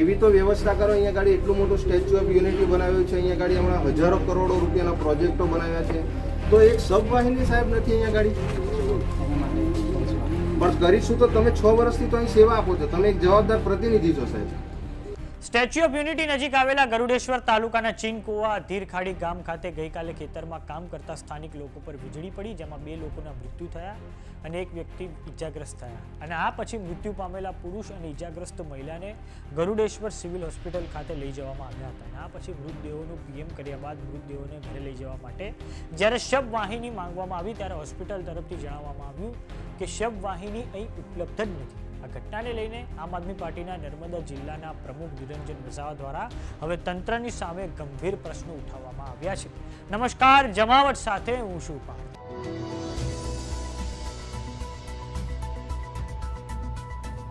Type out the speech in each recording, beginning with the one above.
એવી તો વ્યવસ્થા કરો, અહીંયા ગાડી એટલું મોટું સ્ટેચ્યુ ઓફ યુનિટી બનાવ્યું છે, અહીંયા ગાડી હમણાં હજારો કરોડો રૂપિયાના પ્રોજેક્ટો બનાવ્યા છે. તો એક સબવાહિની સાહેબ નથી અહીંયા ગાડી? પણ કરીશું તો તમે છ વર્ષથી તો અહીં સેવા આપો છો, તમે એક જવાબદાર પ્રતિનિધિ છો સાહેબ. સ્ટેચ્યુ ઓફ યુનિટી નજીક આવેલા ગરુડેશ્વર તાલુકાના ચીનકુવા ધીરખાડી ગામ ખાતે ગઈકાલે ખેતરમાં કામ કરતા સ્થાનિક લોકો પર વીજળી પડી, જેમાં બે લોકોના મૃત્યુ થયા અને એક વ્યક્તિ ઈજાગ્રસ્ત થયા. અને આ પછી મૃત્યુ પામેલા પુરુષ અને ઈજાગ્રસ્ત મહિલાને ગરુડેશ્વર સિવિલ હોસ્પિટલ ખાતે લઈ જવામાં આવ્યા હતા. અને આ પછી મૃતદેહોનું પીએમ કર્યા બાદ મૃતદેહોને ઘરે લઈ જવા માટે જ્યારે શબ વાહિની માંગવામાં આવી, ત્યારે હોસ્પિટલ તરફથી જણાવવામાં આવ્યું કે શબ વાહિની અહીં ઉપલબ્ધ જ નથી. આ ઘટનાને લઈને આમ આદમી પાર્ટીના નર્મદા જિલ્લાના પ્રમુખ નિરંજન વસાવા દ્વારા હવે તંત્રની સામે ગંભીર પ્રશ્નો ઉઠાવવામાં આવ્યા છે. નમસ્કાર, જમાવટ સાથે હું શું પાર્થ.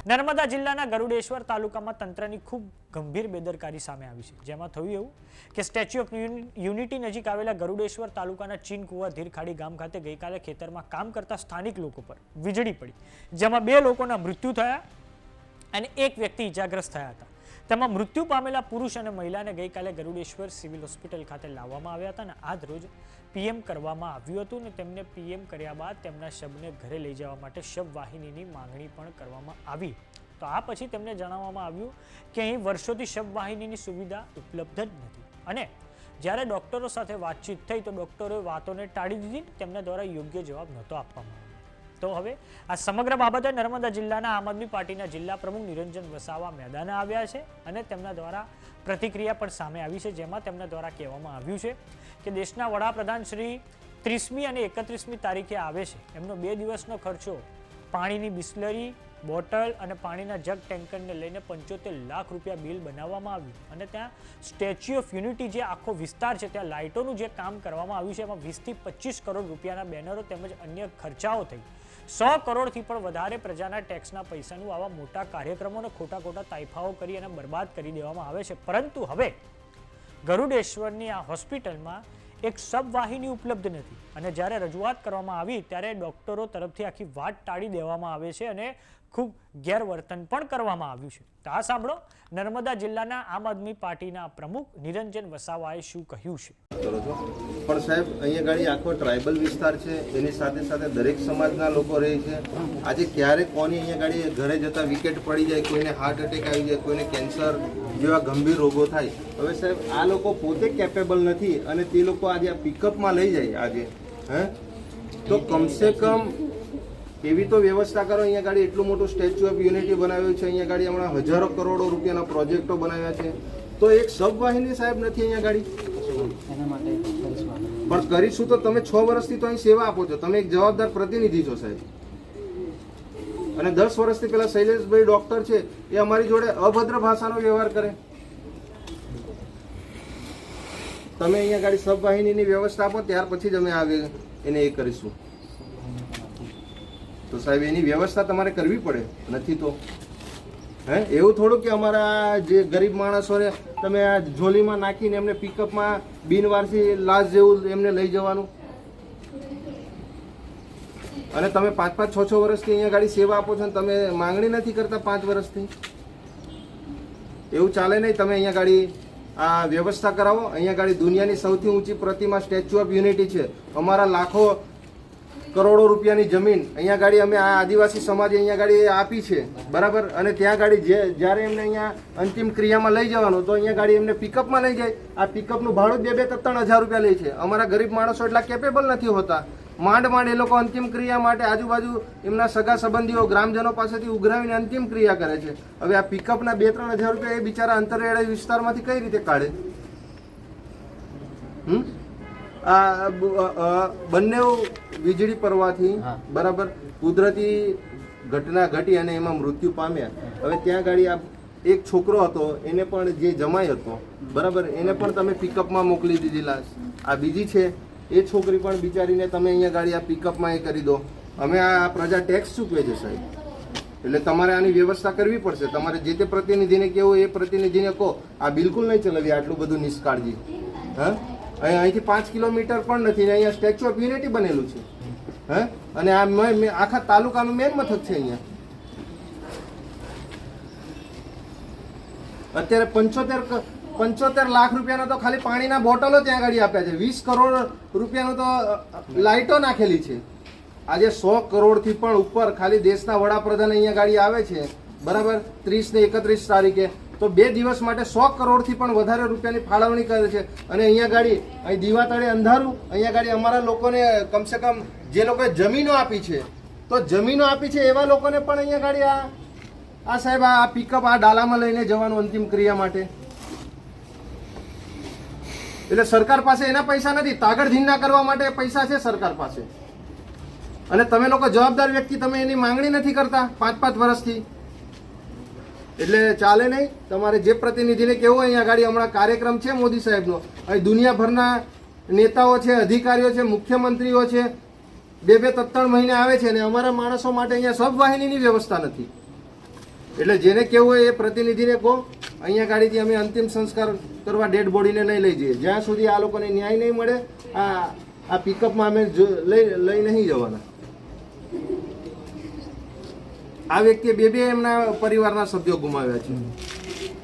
નર્મદા જિલ્લાના ગરુડેશ્વર તાલુકામાં તંત્રની ખૂબ ગંભીર બેદરકારી સામે આવી છે. જેમાં થયું એવું કે સ્ટેચ્યુ ઓફ યુનિટી નજીક આવેલા ગરુડેશ્વર તાલુકાના ચીન કુવા ધીરખાડી ગામ ખાતે ગઈકાલે ખેતરમાં કામ કરતા સ્થાનિક લોકો પર વીજળી પડી, જેમાં બે લોકોના મૃત્યુ થયા અને એક વ્યક્તિ ઈજાગ્રસ્ત થયા હતા. તેમાં મૃત્યુ પામેલા પુરુષ અને મહિલાને ગઈકાલે ગરુડેશ્વર સિવિલ હોસ્પિટલ ખાતે લાવવામાં આવ્યા હતા અને આજ રોજ પીએમ કરવામાં આવ્યું હતું અને તેમને પીએમ કર્યા બાદ તેમના શબને ઘરે લઈ જવા માટે શબવાહિનીની માંગણી પણ કરવામાં આવી. તો આ પછી તેમને જણાવવામાં આવ્યું કે અહીં વર્ષોથી શબવાહિનીની સુવિધા ઉપલબ્ધ જ નથી. અને જ્યારે ડોક્ટરો સાથે વાતચીત થઈ તો ડોક્ટરોએ વાતોને ટાળી દીધી તેમના દ્વારા યોગ્ય જવાબ નહોતો આપવામાં આવ્યો. તો હવે આ સમગ્ર બાબતે નર્મદા જિલ્લાના આમ આદમી પાર્ટીના જિલ્લા પ્રમુખ નિરંજન વસાવા મેદાને આવ્યા છે અને તેમના દ્વારા પ્રતિક્રિયા પણ સામે આવી છે, જેમાં તેમના દ્વારા કહેવામાં આવ્યું છે કે દેશના વડાપ્રધાન શ્રી ત્રીસમી અને એકત્રીસમી તારીખે આવે છે. એમનો બે દિવસનો ખર્ચો પાણીની બિસ્લરી, બોટલ અને પાણીના જગ ટેન્કરને લઈને પંચોતેર લાખ રૂપિયા બિલ બનાવવામાં આવ્યું અને ત્યાં સ્ટેચ્યુ ઓફ યુનિટી જે આખો વિસ્તાર છે, ત્યાં લાઇટોનું જે કામ કરવામાં આવ્યું છે, એમાં વીસથી પચીસ કરોડ રૂપિયાના બેનરો તેમજ અન્ય ખર્ચાઓ થઈ. સો કરોડથી પણ વધારે પ્રજાના ટેક્સના પૈસાનું આવા મોટા કાર્યક્રમો અને ખોટા ખોટા તાઇફાઓ કરી અને બરબાદ કરી દેવામાં આવે છે. પરંતુ હવે ગરુડેશ્વરની આ હોસ્પિટલમાં એક સબવાહિની ઉપલબ્ધ નથી. અને જ્યારે રજૂઆત કરવામાં આવી ત્યારે ડોક્ટરો તરફથી આખી વાત ટાળી દેવામાં આવે છે અને ખૂબ ગેરવર્તન પણ કરવામાં આવ્યું છે. તો આ સાંભળો નર્મદા જિલ્લાના આમ આદમી પાર્ટીના પ્રમુખ નિરંજન વસાવાએ શું કહ્યું છે. પણ સાહેબ, અહીંયા ગાડી આખો ટ્રાઇબલ વિસ્તાર છે. એની સાથે સાથે દરેક સમાજના લોકો રહે છે. આજે ક્યારે કોની અહીંયા ગાડી ઘરે જતા વિકેટ પડી જાય, કોઈને હાર્ટ એટેક આવી જાય, કોઈને કેન્સર જેવા ગંભીર રોગો થાય. હવે સાહેબ, આ લોકો પોતે કેપેબલ નથી અને તે લોકો આજે આ પિકઅપમાં લઈ જાય આજે, હે? તો કમસે કમ એવી તો વ્યવસ્થા કરો, અહીંયા ગાડી એટલું મોટું સ્ટેચ્યુ ઓફ યુનિટી બનાવ્યું છે, અહીંયા ગાડી હમણાં હજારો કરોડો રૂપિયાના પ્રોજેક્ટો બનાવ્યા છે. તો એક સબવાહિની સાહેબ નથી અહીંયા ગાડી. પણ કરીશું તો તમે છ વર્ષથી તો અહીં સેવા આપો છો. તમે એક જવાબદાર પ્રતિનિધિ છો સાહેબ. અને દસ વર્ષથી પેલા શૈલેષભાઈ ડોક્ટર છે, એ અમારી જોડે અભદ્ર ભાષાનો વ્યવહાર કરે. તમે અહીંયા ગાડી સબવાહિનીની વ્યવસ્થા આપો, ત્યાર પછી જ અમે આવે એને એ કરીશું. તો સાહેબ, એની વ્યવસ્થા તમારે કરવી પડે. નથી તો. હે? એવું થોડું કે અમારા જે ગરીબ માણસોને તમે આ ઝોલીમાં નાખીને એમને પિકઅપમાં બિનવારસી લાશ જેવું એમને લઈ જવાનું? અને તમે પાંચ પાંચ છ છ વર્ષથી અહીંયા ગાડી સેવા આપો છો ને તમે માંગણી નથી કરતા પાંચ વર્ષથી? એવું ચાલે નહીં તમે અહીંયા ગાડી આ વ્યવસ્થા કરાવો. અહીંયા ગાડી દુનિયાની સૌથી ઊંચી પ્રતિમા સ્ટેચ્યુ ઓફ યુનિટી છે. અમારા લાખો કરોડો રૂપિયાની જમીન અહીંયા ગાડી અમે આ આદિવાસી સમાજે અહીંયા ગાડી આપી છે, બરાબર? અને ત્યાં ગાડી જે, જ્યારે એમને અહીંયા અંતિમ ક્રિયામાં લઈ જવાનું, તો અહીંયા ગાડી એમને પિકઅપમાં લઈ જાય. આ પિકઅપનું ભાડું બે બે ત્રણ હજાર રૂપિયા લે છે. અમારા ગરીબ માણસો એટલા કેપેબલ નથી હોતા. માંડ માંડ એ લોકો અંતિમ ક્રિયા માટે આજુબાજુ એમના સગા સંબંધીઓ, ગ્રામજનો પાસેથી ઉઘરાવીને અંતિમ ક્રિયા કરે છે. હવે આ પિકઅપના બે ત્રણ હજાર રૂપિયા એ બિચારા અંતરિયાળ વિસ્તારમાંથી કઈ રીતે કાઢે? હમ? આ બંને વીજળી પડવાથી બરાબર કુદરતી ઘટના ઘટી અને એમાં મૃત્યુ પામ્યા. હવે ત્યાં ગાડી આ એક છોકરો હતો એને પણ જે જમાઈ હતો બરાબર એને પણ તમે પિકઅપમાં મોકલી દીધી લાશ. આ બીજી છે એ છોકરી પણ બિચારીને તમે અહીંયા ગાડી આ પિકઅપમાં એ કરી દો. અમે આ પ્રજા ટેક્સ ચૂકવે છે સાહેબ? એટલે તમારે આની વ્યવસ્થા કરવી પડશે. તમારે જે તે પ્રતિનિધિને કહેવું એ પ્રતિનિધિને કહો. આ બિલકુલ નહીં ચલાવી આટલું બધું નિષ્કાળજી. હા? અહીંથી પાંચ કિલોમીટર પણ નથી ને અહીંયા સ્ટેચ્યુ ઓફ યુનિટી બનેલું છે. હે? અને આ આખા તાલુકાનું મેન મથક છે અહીંયા. અત્યારે પંચોતેર પંચોતેર લાખ રૂપિયાનો તો ખાલી પાણીના બોટલો ત્યાં આગળ આપ્યા છે. વીસ કરોડ રૂપિયાનો તો લાઇટો નાખેલી છે. આજે સો કરોડથી પણ ઉપર ખાલી દેશના વડાપ્રધાન અહીંયા ગાડી આવે છે. બરાબર? ત્રીસ ને એકત્રીસ તારીખે. તો બે દિવસ માટે સો કરોડથી પણ વધારે રૂપિયાની ફાળવણી કરે છે. અને અહીંયા ગાડી, અહીં દીવા તળે અંધારું, અહીંયા ગાડી અમારા લોકોને કમસે કમ જે લોકોએ જમીનો આપી છે, તો જમીનો આપી છે એવા લોકોને પણ અહીંયા ગાડી આ આ સાહેબ, આ પિકઅપ આ ડાલામાં લઈને જવાનું અંતિમ ક્રિયા માટે. એટલે સરકાર પાસે એના પૈસા નથી. તાગડધીના કરવા માટે પૈસા છે સરકાર પાસે. અને તમે લોકો જવાબદાર વ્યક્તિ, તમે એની માંગણી નથી કરતા પાંચ પાંચ વર્ષથી. એટલે ચાલે નહીં. તમારે જે પ્રતિનિધિને કેવું અહીંયા ગાડી હમણાં કાર્યક્રમ છે મોદી સાહેબનો. અહીં દુનિયાભરના નેતાઓ છે, અધિકારીઓ છે, મુખ્યમંત્રીઓ છે, બે બે ત્રણ મહિને આવે છે અને અમારા માણસો માટે અહીંયા સબ વાહિનીની વ્યવસ્થા નથી. એટલે જેને કેવું હોય એ પ્રતિનિધિને કહો. અહીંયા ગાડીથી અમે અંતિમ સંસ્કાર કરવા ડેડ બોડીને નહીં લઈ જઈએ. જ્યાં સુધી આ લોકોને ન્યાય નહીં મળે, આ આ પિકઅપમાં અમે લઈ લઈ નહીં જવાના. આ વ્યક્તિએ બે બે એમના પરિવારના સભ્યો ગુમાવ્યા છે.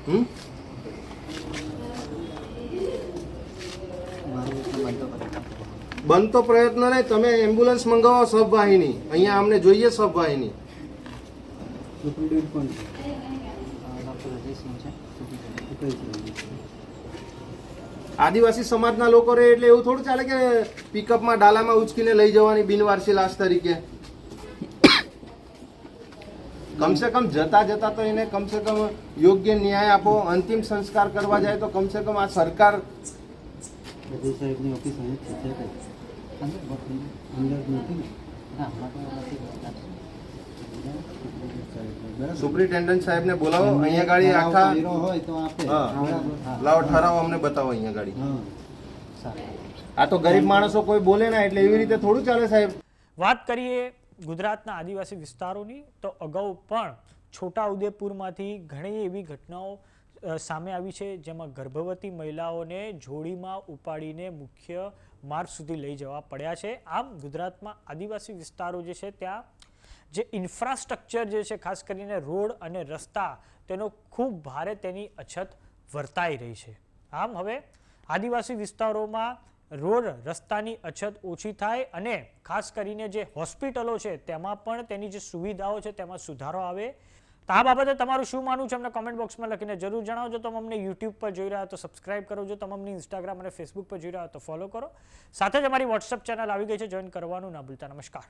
હમ? બનતો પ્રયત્ન નહીં, તમે એમ્બ્યુલન્સ મંગાવો સબ વાહિની અહીંયા અમને જોઈએ સબ વાહિની સુપ્રિન્ટેન્ડન્ટ કોણ છે ડૉક્ટર અજયસિંહ છે સુપ્રિન્ટેન્ડન્ટ આદિવાસી સમાજના લોકો રહે એટલે એવું થોડું ચાલે કે પિકઅપમાં ડાલામાં ઉચકીને લઈ જવાની બિનવારસી લાશ તરીકે. કમસે કમ જતા જતા તો એને કમસે કમ યોગ્ય ન્યાય આપો અંતિમ સંસ્કાર કરવા જાય તો કમસે કમ આ સરકાર સાહેબની ઓફિસ. સુપ્રિન્ટેન્ડન્ટ? સાહેબને બોલાવો અહીંયા ગાડી આખા લાવો ઠરાવો અમને બતાવો અહીંયા ગાડી. આ તો ગરીબ માણસો કોઈ બોલે ના એટલે એવી રીતે થોડું ચાલે સાહેબ. વાત કરીએ ગુજરાતના આદિવાસી વિસ્તારોની તો અગાઉ પણ છોટાઉદેપુરમાંથી ઘણી એવી ઘટનાઓ સામે આવી છે, જેમાં ગર્ભવતી મહિલાઓને જોડીમાં ઉપાડીને મુખ્ય માર્ગ સુધી લઈ જવા પડ્યા છે. આમ ગુજરાતમાં આદિવાસી વિસ્તારો જે છે ત્યાં જે ઇન્ફ્રાસ્ટ્રક્ચર જે છે, ખાસ કરીને રોડ અને રસ્તા, તેનો ખૂબ ભારે તેની અછત વર્તાઈ રહી છે. આમ હવે આદિવાસી વિસ્તારોમાં રોડ રસ્તાની અછત ઓછી થાય અને ખાસ કરીને જે હોસ્પિટલો છે, તેમાં પણ તેની જે સુવિધાઓ છે, તેમાં સુધારો આવે. તો આ બાબતે તમારું શું માનવું છે? અમને કોમેન્ટ બોક્સમાં લખીને જરૂર જણાવજો. તમે અમને યુટ્યુબ પર જોઈ રહ્યા તો સબસ્ક્રાઇબ કરો જો. તમે અમને ઇન્સ્ટાગ્રામ અને ફેસબુક પર જોઈ રહ્યા તો ફોલો કરો. સાથે જ અમારી વોટ્સઅપ ચેનલ આવી ગઈ છે. જોઈન કરવાનું ના ભૂલતા. નમસ્કાર.